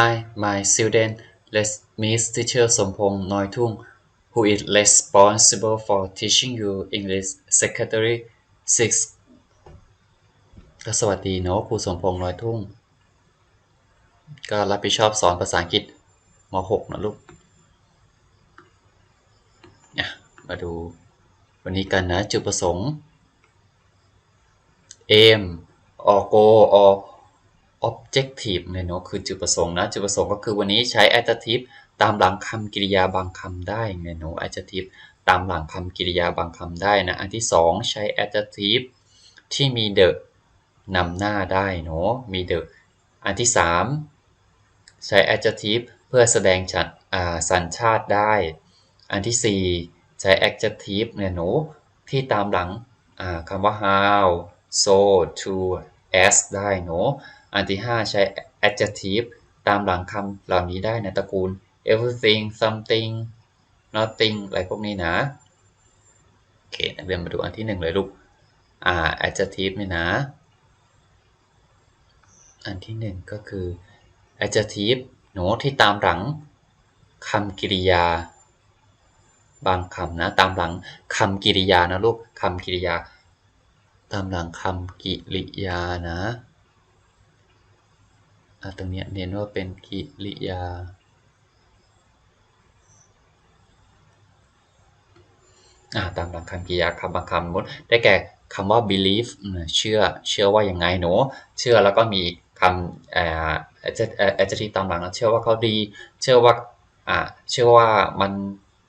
Hi my student let's meet teacher สมพงษ์น้อยทุ่ง who is responsible for teaching you English Secretary 6 ก็สวัสดีเนาะครูสมพงษ์น้อยทุ่ง ก็รับผิดชอบสอนภาษาอังกฤษม .6 นะลูกอะมาดูวันนี้กันนะจุดประสงค์ aim or goal or objective เนี่ยเนาะคือจุดประสงค์นะจุดประสงค์ก็คือวันนี้ใช้ adjective ตามหลังคำกริยาบางคำได้เนี่ยเนาะ adjective ตามหลังคำกริยาบางคำได้นะอันที่สองใช้ adjective ที่มี the นำหน้าได้เนาะมี the อันที่สามใช้ adjective เพื่อแสดงชัดสัญชาติได้ อันที่สี่ใช้ adjective เนี่ยหนูที่ตามหลังคำว่า how so to as ได้เนาะอันที่ 5 ใช้ adjective ตามหลังคำเหล่านี้ได้ในตระกูล everything something nothing อะไรพวกนี้นะ โอเคนักเรียนมาดูอันที่ 1 เลยลูก อ่า adjective นี่นะ อันที่ 1 ก็คือ adjective หนูที่ตามหลังคำกริยา บางคำนะ ตามหลังคำกริยานะลูกคำกริยา ตามหลังคำกิริยานะตรงนี้เน้นว่าเป็นกิริยา ตามหลังคำกิริยาคำบางคำมดได้แก่คำว่า believe เชื่อ เชื่อว่าอย่างไงหนูเชื่อแล้วก็มีคำอ่อ adjective ตามหลังเชื่อว่าเขาดี เชื่อว่าเชื่อว่ามัน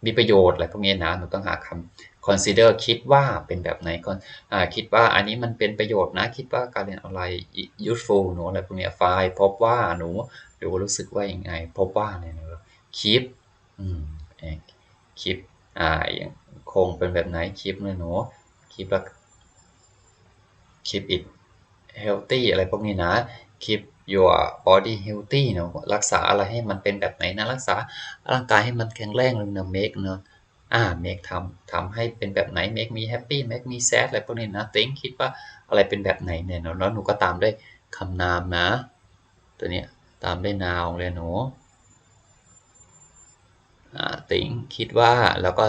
มีประโยชน์อะไรพวกนี้นะ หนูต้องหาคำ consider คิดว่าเป็นแบบไหนก่อนคิดว่าอันนี้มันเป็นประโยชน์นะ คิดว่าการเรียนออนไลน์ useful หนูอะไรพวกนี้ไฟล์พบว่าหนูหรือว่ารู้สึกว่าอย่างไง พบว่าเนี่ยหนู keep อืม keep อ่าอย่างคงเป็นแบบไหน keep เนี่ยหนู keep แล้ว keep it healthy อะไรพวกนี้นะ keep your body healthy เนาะรักษาอะไรให้มันเป็นแบบไหนนะรักษาร่างกายให้มันแข็งแรงเลยนะ make เนาะ อ่า make ทำทำให้เป็นแบบไหน make me happy make me sad อะไรพวกนี้นะ think คิดว่าอะไรเป็นแบบไหนเนี่ยเนาะแล้วหนูก็ตามด้วยคำนามนะ ตัวเนี้ยตามด้วย noun เลยหนูอ่า think คิดว่าแล้วก็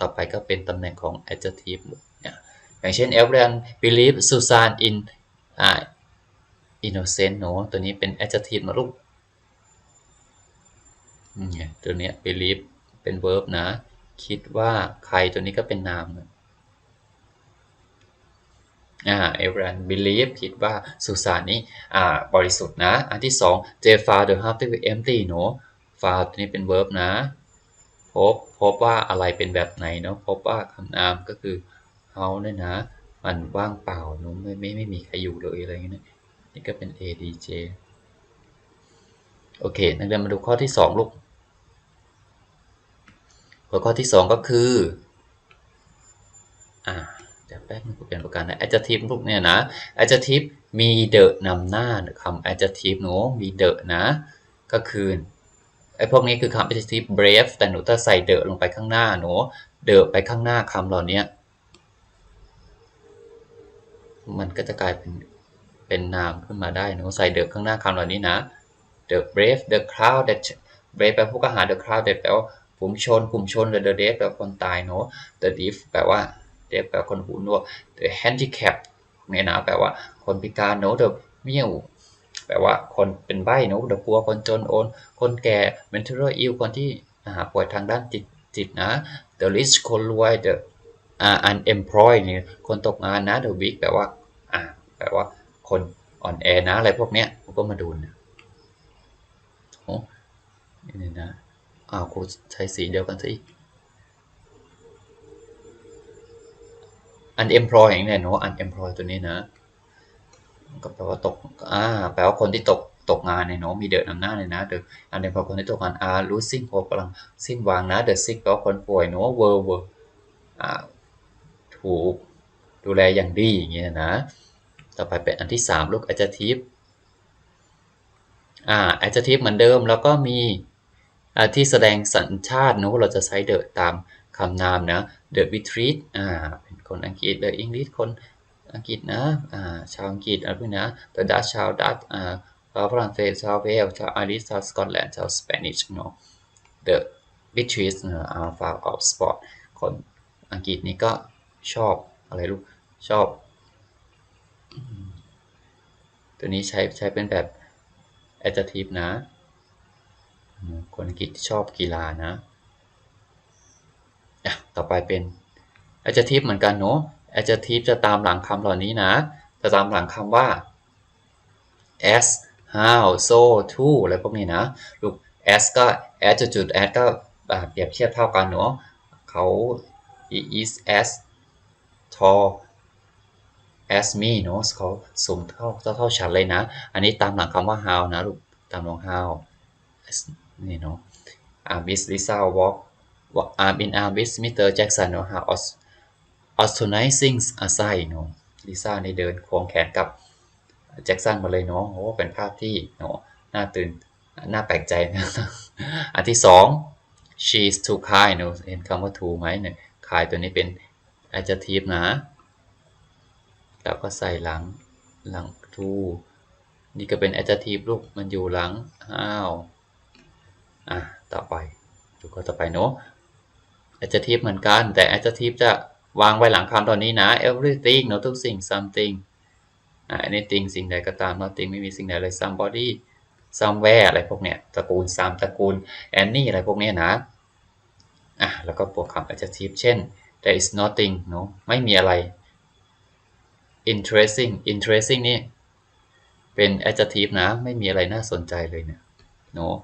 ต่อไปก็เป็นตำแหน่งของ adjective เนี่ยอย่างเช่น everyone believe Susan in อ่า innocent เนาะตัวนี้เป็น adjective นะลูกเนี่ยตัวเนี้ย believe เป็น verb นะ คิดว่าใครตัวนี้ก็เป็นนามอ่า everyone believe คิดว่าสุสานนี้อ่าบริสุทธิ์นะ อันที่สอง they found the house to be empty เนาะ found ตัวนี้เป็น verb นะ พบ พบว่าอะไรเป็นแบบไหนเนาะ พบว่าคำนามก็คือ house เนี่ยนะ มันว่างเปล่าเนาะไม่ไม่ไม่มีใครอยู่เลยอะไรเงี้ยนี่ก็เป็น A D J โอเค นักเรียนมาดูข้อที่ 2 ลูก หัวข้อที่ 2 ก็คืออ่าเดี๋ยวแป๊บนึงเปลี่ยนประการนะ adjective ลูกเนี่ยนะ adjective มี the นำหน้าคำ adjective หนูมี the นะ ก็คือไอ้พวกนี้คือคำ adjective brave แต่หนูถ้าใส่ the ลงไปข้างหน้าหนู the ไปข้างหน้าคำเหล่านี้มันก็จะกลายเป็นเป็นนามขึ้นมาได้หนูใส่ the ข้างหน้าคำเหล่านี้นะ the brave the crowd that brave แปลผู้กล้าหาญ the crowd that แปลว่า ฝูงชน กลุ่มชน the deaf แปลคนตายเนาะ the deaf แปลว่า deaf แปลคนหูหนวก the handicap เนี่ยนะแปลว่าคนพิการเนาะ the mute แปลว่าคนเป็นใบ้เนาะ the poor คนจนโอน คนแก่ mental ill คนที่ป่วยทางด้านจิตจิตนะ the rich คนรวย the unemployed เนี่ยคนตกงานนะ the weak แปลว่าอ่าแปลว่าคนอ่อนแอนะอะไรพวกเนี้ยผมก็มาดูนะโอ้นี่นะ อ้าวครูใช้สีเดียวกันสิ unemployed อย่างนี้เนาะ unemployed ตัวนี้นะก็แปลว่าตกอ่าแปลว่าคนที่ตกตกงานเนี่ยเนาะมีเดอะนำหน้าเลยนะเดอะ unemployed คนที่ตกงาน are losing hope กำลังสิ้นวังนะ the sick แปลว่าคนป่วยเนาะ were were อ่าถูกดูแลอย่างดีอย่างเงี้ยนะ ต่อไปเป็นอันที่ 3 ลูก adjective อ่า adjective เหมือนเดิมแล้วก็มี ที่แสดงสัญชาติเนาะเราจะใช้ the ตามคำนามนะ the retreat อ่าเป็นคนอังกฤษ the English คนอังกฤษนะอ่าชาวอังกฤษอะไรพวกนี้นะ the Dutch ชาวดัตอ่าชาวฝรั่งเศสชาวเวลชาวไอริชชาวสกอตแลนด์ชาวสเปนิชเนาะ The British เนาะ are fond of sport คนอังกฤษนี่ก็ชอบอะไรลูกชอบ ตัวนี้ใช้ใช้เป็นแบบ adjective นะ คนอังกฤษชอบกีฬานะอะต่อไปเป็น adjective เหมือนกันเนาะ adjective จะตามหลังคำเหล่านี้นะ จะตามหลังคำว่า as how so to อะไรพวกนี้นะลูก as ก็ as จุดๆ as ก็เปรียบเทียบเท่ากันเนาะเขา is as tall as me เนาะเขาสูงเท่าเท่าเท่าฉันเลยนะ อันนี้ตามหลังคำว่า how นะลูกตามหลัง how นี่เนาะ I'm with Lisa walk I'm in arm with Mr. Jackson เนาะ how astonishing a sight เนาะลิซ่าในเดินควงแขนกับแจ็คสันมาเลยเนาะโอ้เป็นภาพที่เนาะน่าตื่นน่าแปลกใจนะอันที่สอง she's too kind เนาะเห็นคำว่า too ไหมเนี่ย kind ตัวนี้เป็น adjective นะ แล้วก็ใส่หลังหลัง too นี่ก็เป็น adjective ลูกมันอยู่หลัง how อะต่อไปดูก็ต่อไปเนาะ adjective เหมือนกัน แต่ adjective จะวางไว้หลังคำตอนนี้นะ everything เนาะทุกสิ่ง something อ่า anything สิ่งใดก็ตาม nothing ไม่มีสิ่งใดเลย somebody somewhere อะไรพวกเนี้ยตระกูล some ตระกูล any อะไรพวกเนี้ยนะอะแล้วก็บวกคำ adjective เช่น there is nothing เนาะไม่มีอะไร interesting interesting นี่เป็น adjective นะ ไม่มีอะไรน่าสนใจเลยเนี่ยเนาะ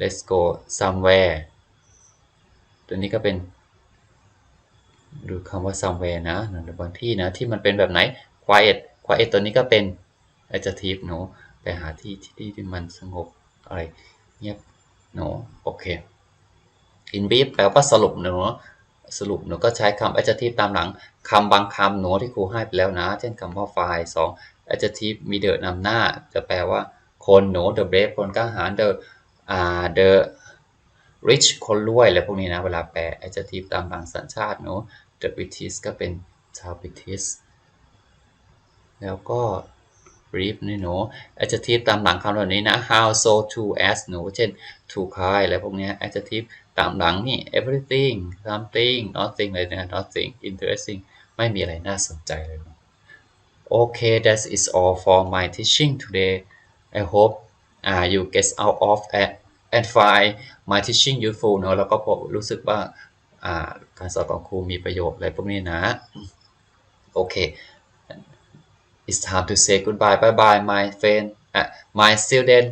let's go somewhere ตัวนี้ก็เป็น ดูคำว่า somewhere นะหรือบางที่นะที่มันเป็นแบบไหน quiet quiet ตัวนี้ก็เป็น adjective เนาะไปหาที่ที่ที่มันสงบอะไรเงียบเนาะโอเค in brief แปลว่าสรุปเนาะสรุปหนูก็ใช้คำ adjective ตามหลังคำบางคำหนูที่ครูให้ไปแล้วนะ เช่นคำว่า fine สอง adjective มี the นำหน้า จะแปลว่าคนหนู the brave คนกล้าหาญ the the rich คนรวยอะไรพวกนี้นะ เวลาแปล adjective ตามหลังสัญชาติเนาะ the British ก็เป็น ชาว British แล้วก็ brief นี่หนู adjective ตามหลังคำเหล่านี้นะ how so to as หนูเช่น to kind อะไรพวกนี้ adjective ตามหลังนี่ everything something nothing เลยนะ nothing interesting ไม่มีอะไรน่าสนใจเลยโอเค that is all for my teaching today I hope uh, you get out of it and find my teaching useful เนาะแล้วก็ผมรู้สึกว่าการสอนของครูมีประโยชน์อะไรพวกนี้นะ โอเค it's time to say goodbye bye bye my friend uh, my student